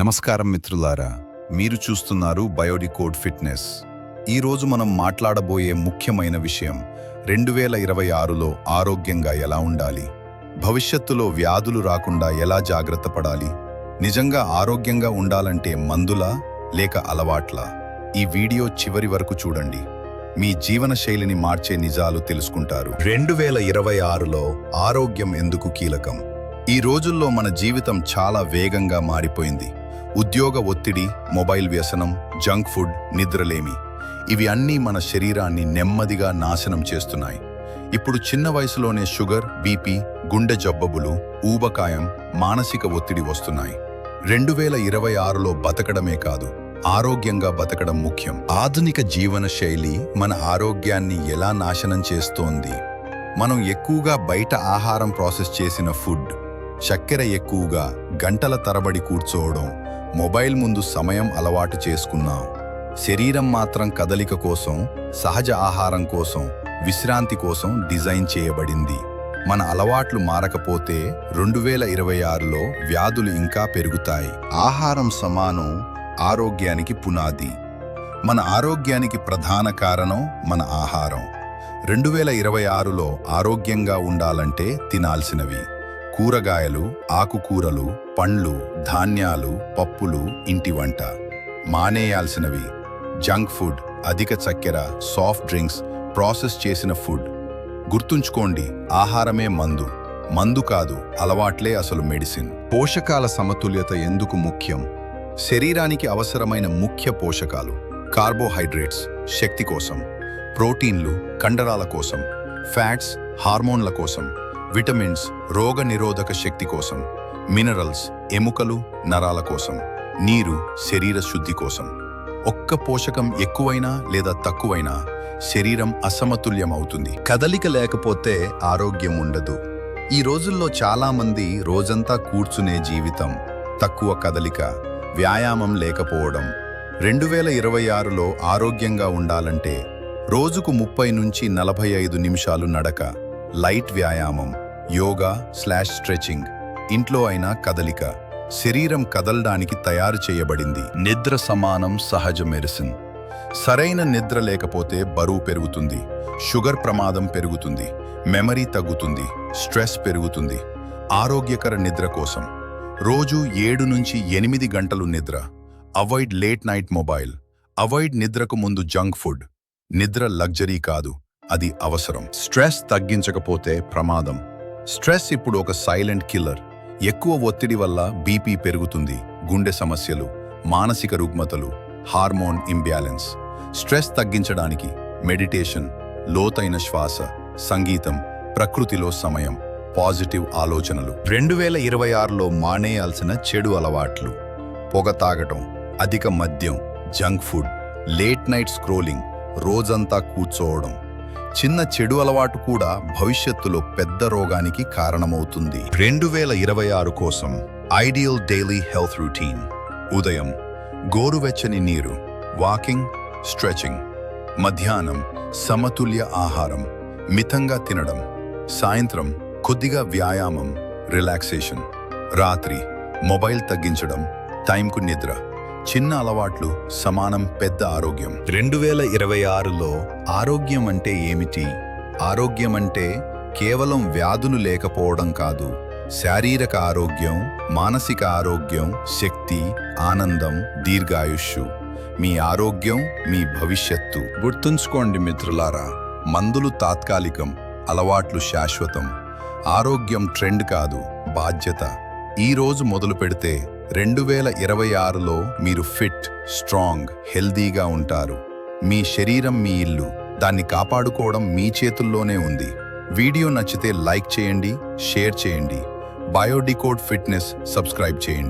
నమస్కారం మిత్రులారా మీరు చూస్తున్నారు బయోడికోడ్ ఫిట్నెస్. ఈరోజు మనం మాట్లాడబోయే ముఖ్యమైన విషయం రెండు వేల ఇరవై ఆరులో ఆరోగ్యంగా ఎలా ఉండాలి? భవిష్యత్తులో వ్యాధులు రాకుండా ఎలా జాగ్రత్త పడాలి? నిజంగా ఆరోగ్యంగా ఉండాలంటే మందులా లేక అలవాట్లా? ఈ వీడియో చివరి వరకు చూడండి. మీ జీవన శైలిని మార్చే నిజాలు తెలుసుకుంటారు. రెండు వేల ఇరవై ఆరులో ఆరోగ్యం ఎందుకు కీలకం? ఈ రోజుల్లో మన జీవితం చాలా వేగంగా మారిపోయింది. ఉద్యోగ ఒత్తిడి మొబైల్ వ్యసనం జంక్ ఫుడ్ నిద్రలేమి. ఇవి అన్నీ మన శరీరాన్ని నెమ్మదిగా నాశనం చేస్తున్నాయి. ఇప్పుడు చిన్న వయసులోనే షుగర్ బీపీ గుండె జబ్బబులు ఊబకాయం మానసిక ఒత్తిడి వస్తున్నాయి. రెండు వేల ఇరవై ఆరులో బతకడమే కాదు ఆరోగ్యంగా బతకడం ముఖ్యం. ఆధునిక జీవన శైలి మన ఆరోగ్యాన్ని ఎలా నాశనం చేస్తోంది? మనం ఎక్కువగా బయట ఆహారం ప్రాసెస్ చేసిన ఫుడ్ చక్కెర ఎక్కువగా గంటల తరబడి కూర్చోవడం మొబైల్ ముందు సమయం అలవాటు చేసుకున్నాం. శరీరం మాత్రం కదలిక కోసం సహజ ఆహారం కోసం విశ్రాంతి కోసం డిజైన్ చేయబడింది. మన అలవాట్లు మారకపోతే రెండు వేల ఇరవై ఆరులో వ్యాధులు ఇంకా పెరుగుతాయి. ఆహారం సమానం ఆరోగ్యానికి పునాది. మన ఆరోగ్యానికి ప్రధాన కారణం మన ఆహారం. రెండు వేల ఇరవై ఆరులో ఆరోగ్యంగా ఉండాలంటే తినాల్సినవి. కూరగాయలు ఆకుకూరలు పండ్లు ధాన్యాలు పప్పులు ఇంటి వంట. మానేయాల్సినవి. జంక్ ఫుడ్ అధిక చక్కెర సాఫ్ట్ డ్రింక్స్ ప్రాసెస్ చేసిన ఫుడ్. గుర్తుంచుకోండి ఆహారమే మందు. మందు కాదు అలవాట్లే అసలు మెడిసిన్. పోషకాల సమతుల్యత ఎందుకు ముఖ్యం? శరీరానికి అవసరమైన ముఖ్య పోషకాలు. కార్బోహైడ్రేట్స్ శక్తి కోసం. ప్రోటీన్లు కండరాల కోసం. ఫ్యాట్స్ హార్మోన్ల కోసం. విటమిన్స్ రోగ నిరోధక శక్తి కోసం మినరల్స్ ఎముకలు నరాల కోసం నీరు శరీర శుద్ధి కోసం. ఒక్క పోషకం ఎక్కువైనా లేదా తక్కువైనా శరీరం అసమతుల్యమవుతుంది. కదలిక లేకపోతే ఆరోగ్యం ఉండదు. ఈ రోజుల్లో చాలామంది రోజంతా కూర్చునే జీవితం తక్కువ కదలిక వ్యాయామం లేకపోవడం. రెండు వేల ఇరవై ఆరులో ఆరోగ్యంగా ఉండాలంటే రోజుకు ముప్పై నుంచి నలభై ఐదు నిమిషాలు నడక లైట్ వ్యాయామం యోగా స్లాష్ స్ట్రెచింగ్ ఇంట్లో అయినా కదలిక శరీరం కదలడానికి తయారు చేయబడింది. నిద్ర సమానం సహజ మెడిసిన్. సరైన నిద్ర లేకపోతే బరువు పెరుగుతుంది షుగర్ ప్రమాదం పెరుగుతుంది మెమరీ తగ్గుతుంది స్ట్రెస్ పెరుగుతుంది. ఆరోగ్యకర నిద్ర కోసం రోజు ఏడు నుంచి ఎనిమిది గంటలు నిద్ర. Avoid late night mobile. Avoid నిద్రకు ముందు జంక్ ఫుడ్. నిద్ర లగ్జరీ కాదు. అది అవసరం. స్ట్రెస్ తగ్గించకపోతే ప్రమాదం. స్ట్రెస్ ఇప్పుడు ఒక సైలెంట్ కిల్లర్. ఎక్కువ ఒత్తిడి వల్ల బీపీ పెరుగుతుంది గుండె సమస్యలు మానసిక రుగ్మతలు హార్మోన్ ఇంబ్యాలెన్స్. స్ట్రెస్ తగ్గించడానికి మెడిటేషన్ లోతైన శ్వాస సంగీతం ప్రకృతిలో సమయం పాజిటివ్ ఆలోచనలు. రెండు వేల ఇరవై ఆరులో మానేయాల్సిన చెడు అలవాట్లు. పొగ తాగటం అధిక మద్యం junk food late night scrolling రోజంతా కూర్చోవడం. చిన్న చెడు అలవాటు కూడా భవిష్యత్తులో పెద్ద రోగానికి కారణమవుతుంది. రెండు వేల ఇరవై ఆరు కోసం ఐడియల్ డైలీ హెల్త్ రూటీన్. ఉదయం గోరువెచ్చని నీరు వాకింగ్ స్ట్రెచింగ్ మధ్యాహ్నం సమతుల్య ఆహారం మితంగా తినడం సాయంత్రం కొద్దిగా వ్యాయామం రిలాక్సేషన్ రాత్రి మొబైల్ తగ్గించడం టైంకు నిద్ర. చిన్న అలవాట్లు సమానం పెద్ద ఆరోగ్యం. రెండు వేల ఇరవై ఆరులో ఆరోగ్యం అంటే ఏమిటి? ఆరోగ్యం అంటే కేవలం వ్యాధులు లేకపోవడం కాదు. శారీరక ఆరోగ్యం మానసిక ఆరోగ్యం శక్తి ఆనందం దీర్ఘాయుష్షు. మీ ఆరోగ్యం మీ భవిష్యత్తు. గుర్తుంచుకోండి మిత్రులారా మందులు తాత్కాలికం అలవాట్లు శాశ్వతం. ఆరోగ్యం ట్రెండ్ కాదు బాధ్యత. ఈ రోజు మొదలు పెడితే రెండు వేల ఇరవై ఆరులో మీరు ఫిట్ స్ట్రాంగ్ హెల్దీగా ఉంటారు. మీ శరీరం మీ ఇల్లు. దాన్ని కాపాడుకోవడం మీ చేతుల్లోనే ఉంది. వీడియో నచ్చితే లైక్ చేయండి షేర్ చేయండి. బయోడికోడ్ ఫిట్నెస్ సబ్స్క్రైబ్ చేయండి.